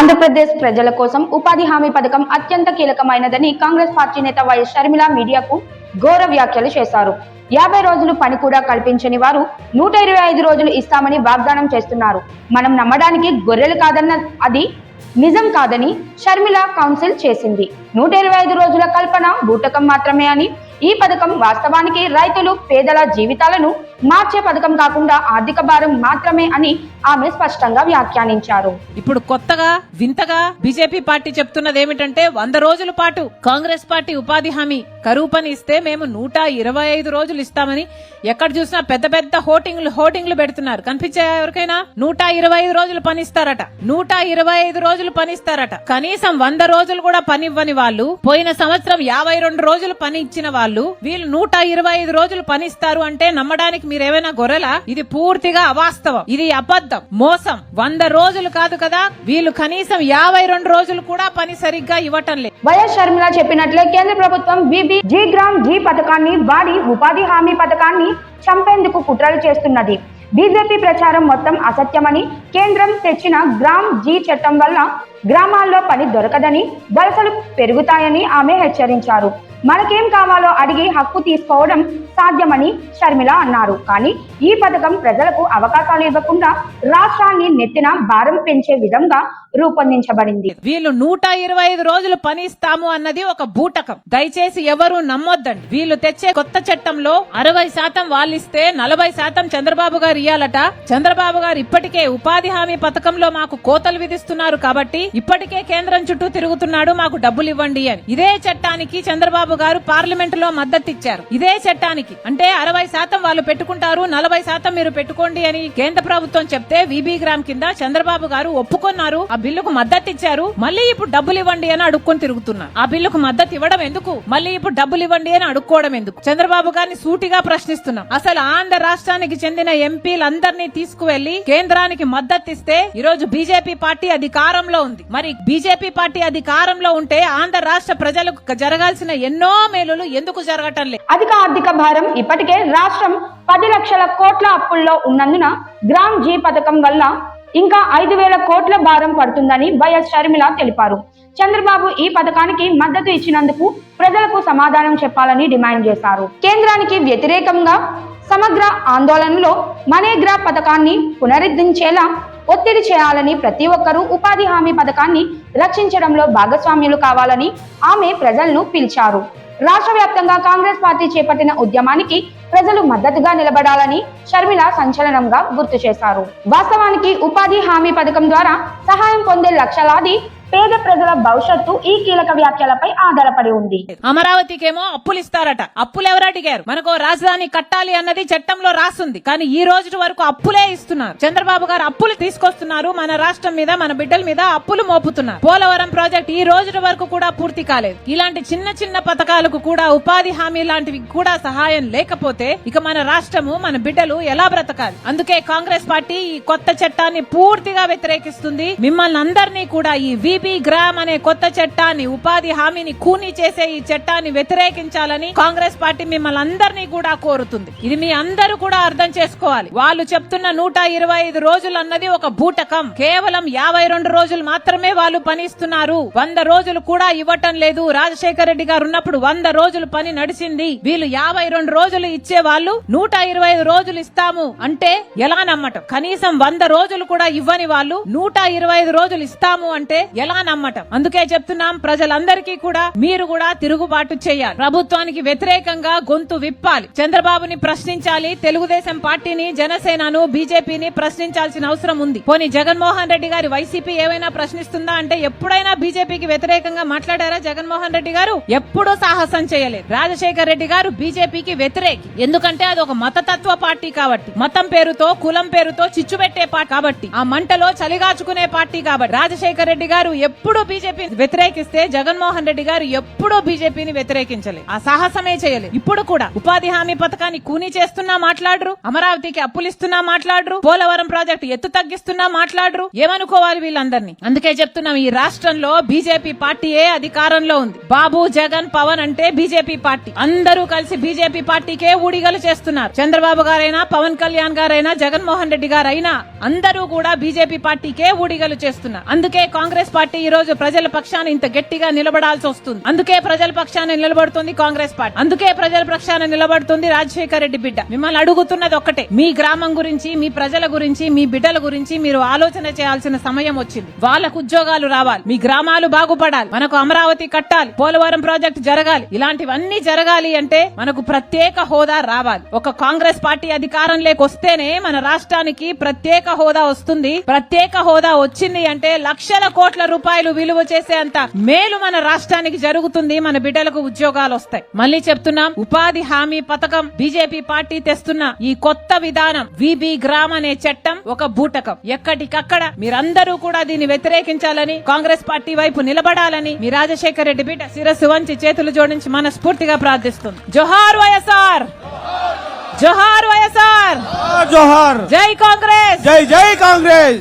ఆంధ్రప్రదేశ్ ప్రజల కోసం ఉపాధి హామీ పథకం అత్యంత కీలకమైనదని కాంగ్రెస్ పార్టీ నేత వైఎస్ షర్మిల మీడియాకు ఘోర వ్యాఖ్యలు చేశారు. యాభై రోజులు పని కూడా కల్పించని వారు నూట ఇరవై ఐదు రోజులు ఇస్తామని వాగ్దానం చేస్తున్నారు. మనం నమ్మడానికి గొర్రెలు కాదన్న అది నిజం కాదని షర్మిల కౌన్సిల్ చేసింది. నూట ఇరవై ఐదు రోజుల కల్పన బూటకం మాత్రమే అని ఈ పథకం వాస్తవానికి రైతులు పేదల జీవితాలను మార్చే పథకం కాకుండా ఆర్థిక భారం మాత్రమే అని ఆమె స్పష్టంగా వ్యాఖ్యానించారు. ఇప్పుడు కొత్తగా వింతగా బీజేపీ పార్టీ చెప్తున్నది ఏమిటంటే వంద రోజుల పాటు కాంగ్రెస్ పార్టీ ఉపాధి హామీ కరువు పని ఇస్తే మేము నూట ఇరవై ఐదు రోజులు ఇస్తామని ఎక్కడ చూసినా పెద్ద పెద్ద హోటింగ్లు హోటింగ్లు పెడుతున్నారు. కనిపించాయా ఎవరికైనా? నూట ఇరవై ఐదు రోజులు పనిస్తారట నూట ఇరవై ఐదు రోజులు పనిస్తారట కనీసం వంద రోజులు కూడా పని ఇవ్వని వాళ్ళు పోయిన సంవత్సరం యాభై రెండు రోజులు పని ఇచ్చిన వాళ్ళు వీళ్ళు నూట ఇరవై ఐదు రోజులు పనిస్తారు అంటే నమ్మడానికి మీరేమైనా గొర్రెలా? ఇది పూర్తిగా అవాస్తవం. ఇది అబద్ధం. మోసం. వంద రోజులు కాదు కదా? వీళ్ళు కనీసం యాభై రెండు రోజులు కూడా పని సరిగ్గా ఇవ్వటం లేదు వైఎస్ షర్మిల చెప్పినట్లే కేంద్ర ప్రభుత్వం బీబీ జీ గ్రామ్ జీ పథకాన్ని వాడి ఉపాధి హామీ పథకాన్ని చంపేందుకు కుట్రలు చేస్తున్నది. బీజేపీ ప్రచారం మొత్తం అసత్యమని కేంద్రం తెచ్చిన గ్రామ్ జీ చట్టం వల్ల గ్రామాల్లో పని దొరకదని వలసలు పెరుగుతాయని ఆమె హెచ్చరించారు. మనకేం కావాలో అడిగి హక్కు తీసుకోవడం సాధ్యమని షర్మిల అన్నారు. కానీ ఈ పథకం ప్రజలకు అవకాశాలు ఇవ్వకుండా రాష్ట్రాన్ని నెత్తిన భారం పెంచే విధంగా రూపొందించబడింది. వీళ్ళు నూట ఇరవై ఐదు రోజులు పని ఇస్తాము అన్నది ఒక బూటకం. దయచేసి ఎవరు నమ్మొద్దండి. వీళ్ళు తెచ్చే కొత్త చట్టంలో అరవై శాతం వాళ్ళిస్తే నలభై శాతం చంద్రబాబు గారు ఇయ్యాలట. చంద్రబాబు గారు ఇప్పటికే ఉపాధి హామీ పథకంలో మాకు కోతలు విధిస్తున్నారు కాబట్టి ఇప్పటికే కేంద్రం చుట్టూ తిరుగుతున్నాడు మాకు డబ్బులు ఇవ్వండి అని. ఇదే చట్టానికి చంద్రబాబు గారు పార్లమెంట్లో మద్దతు ఇచ్చారు ఇదే చట్టానికి. అంటే అరవై శాతం వాళ్ళు పెట్టుకుంటారు నలభై శాతం మీరు పెట్టుకోండి అని కేంద్ర ప్రభుత్వం చెప్తే విబి గ్రామ్ కింద చంద్రబాబు గారు ఒప్పుకున్నారు ఆ బిల్లుకు మద్దతు ఇచ్చారు మళ్ళీ ఇప్పుడు డబ్బులు ఇవ్వండి అని అడుక్కొని తిరుగుతున్నారు. ఆ బిల్లుకు మద్దతు ఇవ్వడం ఎందుకు? మళ్ళీ ఇప్పుడు డబ్బులు ఇవ్వండి అని అడుక్కోవడం ఎందుకు? చంద్రబాబు గారిని సూటిగా ప్రశ్నిస్తున్నాం. అసలు ఆంధ్ర రాష్ట్రానికి చెందిన ఎంపీ ఎంపీలందరినీ తీసుకువెళ్ళి కేంద్రానికి మద్దతు ఇస్తే ఈ రోజు బీజేపీ పార్టీ అధికారంలో ఉంది. మరి బీజేపీ పార్టీ అధికారంలో ఉంటే ఆంధ్ర రాష్ట్ర ప్రజలకు జరగాల్సిన ఎన్నో మేలులు ఎందుకు జరగటం లేదు అధిక ఆర్థిక భారం ఇప్పటికే రాష్ట్రం పది లక్షల కోట్ల అప్పుల్లో ఉన్నందున గ్రామ్ జీ పథకం వల్ల ఇంకా ఐదు వేల కోట్ల భారం పడుతుందని వైఎస్ షర్మిల తెలిపారు. చంద్రబాబు ఈ పథకానికి మద్దతు ఇచ్చినందుకు ప్రజలకు సమాధానం చెప్పాలని డిమాండ్ చేశారు. కేంద్రానికి వ్యతిరేకంగా సమగ్ర ఆందోళనలో మనేగ్రా పథకాన్ని పునరుద్ధరించేలా ఒత్తిడి చేయాలని ప్రతి ఒక్కరూ ఉపాధి హామీ పథకాన్ని రక్షించడంలో భాగస్వామ్యులు కావాలని ఆమె ప్రజలను పిలిచారు. రాష్ట్ర వ్యాప్తంగా కాంగ్రెస్ పార్టీ చేపట్టిన ఉద్యమానికి ప్రజలు మద్దతుగా నిలబడాలని షర్మిల సంచలనంగా గుర్తు చేశారు. వాస్తవానికి ఉపాధి హామీ పథకం ద్వారా సహాయం పొందే లక్షలాది పేద ప్రజల భవిష్యత్తు ఈ కీలక వ్యాఖ్యలపై ఆధారపడి ఉంది. అమరావతికేమో అప్పులు ఇస్తారట అప్పులు ఎవరు అడిగారు? మనకు రాజధాని కట్టాలి అన్నది చట్టంలో రాస్తుంది కానీ ఈ రోజు వరకు అప్పులే ఇస్తున్నారు. చంద్రబాబు గారు అప్పులు తీసుకొస్తున్నారు. మన రాష్ట్రం మీద మన బిడ్డల మీద అప్పులు మోపుతున్నారు. పోలవరం ప్రాజెక్ట్ ఈ రోజు వరకు కూడా పూర్తి కాలేదు. ఇలాంటి చిన్న చిన్న పథకాలకు కూడా ఉపాధి హామీ లాంటివి కూడా సహాయం లేకపోతే ఇక మన రాష్ట్రము మన బిడ్డలు ఎలా బ్రతకాలి? అందుకే కాంగ్రెస్ పార్టీ ఈ కొత్త చట్టాన్ని పూర్తిగా వ్యతిరేకిస్తుంది. మిమ్మల్ని అందరినీ కూడా ఈ విబి గ్రామ్ అనే కొత్త చట్టాన్ని ఉపాధి హామీని కూని చేసే ఈ చట్టాన్ని వ్యతిరేకించాలని కాంగ్రెస్ పార్టీ మిమ్మల్ని అందరినీ కూడా కోరుతుంది. ఇది మీ అందరూ కూడా అర్థం చేసుకోవాలి. వాళ్ళు చెప్తున్న నూట ఇరవై ఐదు రోజులు అన్నది ఒక బూటకం. కేవలం యాభై రెండు రోజులు మాత్రమే వాళ్ళు పని ఇస్తున్నారు. వంద రోజులు కూడా ఇవ్వటం లేదు. రాజశేఖర రెడ్డి గారు ఉన్నప్పుడు వంద రోజులు పని నడిచింది. వీళ్ళు యాభై రెండు రోజులు ఇచ్చే వాళ్ళు నూట ఇరవై ఐదు రోజులు ఇస్తాము అంటే ఎలా నమ్మటం? కనీసం వంద రోజులు కూడా ఇవ్వని వాళ్ళు నూట ఇరవై ఐదు రోజులు ఇస్తాము అంటే ఎలా నమ్మటం అందుకే చెప్తున్నాం ప్రజలందరికీ కూడా మీరు కూడా తిరుగుబాటు చేయాలి. ప్రభుత్వానికి వ్యతిరేకంగా గొంతు విప్పాలి. చంద్రబాబుని ప్రశ్నించాలి తెలుగుదేశం పార్టీని జనసేనను బీజేపీని ప్రశ్నించాల్సిన అవసరం ఉంది. పోనీ జగన్మోహన్ రెడ్డి గారి వైసీపీ ఏమైనా ప్రశ్నిస్తుందా అంటే ఎప్పుడైనా బీజేపీకి వ్యతిరేకంగా మాట్లాడారా జగన్మోహన్ రెడ్డి గారు? ఎప్పుడూ సాహసం చేయలేదు. రాజశేఖర్ రెడ్డి గారు బీజేపీకి వ్యతిరేకి. ఎందుకంటే అది ఒక మతతత్వ పార్టీ కాబట్టి. మతం పేరుతో కులం పేరుతో చిచ్చు పెట్టే పార్టీ కాబట్టి. ఆ మంటలో చలిగాచుకునే పార్టీ కాబట్టి. రాజశేఖర్ రెడ్డి గారు ఎప్పుడూ బీజేపీ వ్యతిరేకిస్తే జగన్మోహన్ రెడ్డి గారు ఎప్పుడూ బీజేపీని వ్యతిరేకించలేదు. ఆ సాహసమే చేయలేదు. ఇప్పుడు కూడా ఉపాధి హామీ పథకాన్ని కూనీ చేస్తున్నా మాట్లాడరు అమరావతికి అప్పులిస్తున్నా మాట్లాడరు పోలవరం ప్రాజెక్టు ఎత్తు తగ్గిస్తున్నా మాట్లాడరు ఏమనుకోవాలి వీళ్ళందరినీ? అందుకే చెప్తున్నాం ఈ రాష్ట్రంలో బీజేపీ పార్టీయే అధికారంలో ఉంది? బాబు జగన్ పవన్ అంటే బీజేపీ పార్టీ. అందరూ కలిసి బీజేపీ పార్టీకే ఊడిగలు చేస్తున్నారు. చంద్రబాబు గారైనా పవన్ కళ్యాణ్ గారైనా జగన్మోహన్ రెడ్డి గారైనా అందరూ కూడా బీజేపీ పార్టీకే ఊడిగలు చేస్తున్నారు. అందుకే కాంగ్రెస్ పార్టీ ఈ రోజు ప్రజల పక్షాన ఇంత గట్టిగా నిలబడాల్సి వస్తుంది. అందుకే ప్రజల పక్షాన నిలబడుతుంది కాంగ్రెస్ పార్టీ. అందుకే ప్రజల పక్షాన నిలబడుతుంది రాజశేఖర రెడ్డి బిడ్డ. మిమ్మల్ని అడుగుతున్నది ఒక్కటే. మీ గ్రామం గురించి మీ ప్రజల గురించి మీ బిడ్డల గురించి మీరు ఆలోచన చేయాల్సిన సమయం వచ్చింది. వాళ్ళకు ఉద్యోగాలు రావాలి. మీ గ్రామాలు బాగుపడాలి. మనకు అమరావతి కట్టాలి. పోలవరం ప్రాజెక్టు జరగాలి. ఇలాంటివన్నీ జరగాలి అంటే మనకు ప్రత్యేక హోదా రావాలి. ఒక కాంగ్రెస్ పార్టీ అధికారం వస్తేనే మన రాష్ట్రానికి ప్రత్యేక హోదా వస్తుంది. ప్రత్యేక హోదా వచ్చింది అంటే లక్షల కోట్ల రూపాయలు రూపాయలు విలువ చేసేంత మేలు మన రాష్ట్రానికి జరుగుతుంది మన బిడ్డలకు ఉద్యోగాలు వస్తాయి. మళ్ళీ చెప్తున్నాం ఉపాధి హామీ పథకం బీజేపీ పార్టీ తెస్తున్న ఈ కొత్త విధానం విబి గ్రామ్ అనే చట్టం ఒక బూటకం. ఎక్కడికక్కడ మీరందరూ కూడా దీన్ని వ్యతిరేకించాలని కాంగ్రెస్ పార్టీ వైపు నిలబడాలని మీ రాజశేఖర రెడ్డి బిడ్డ శిరస్సు వంచి చేతులు జోడించి మనస్ఫూర్తిగా ప్రార్థిస్తుంది. జోహార్ వైఎస్ఆర్! జోహార్ వైఎస్ఆర్! జోహార్! జై కాంగ్రెస్! జై జై కాంగ్రెస్!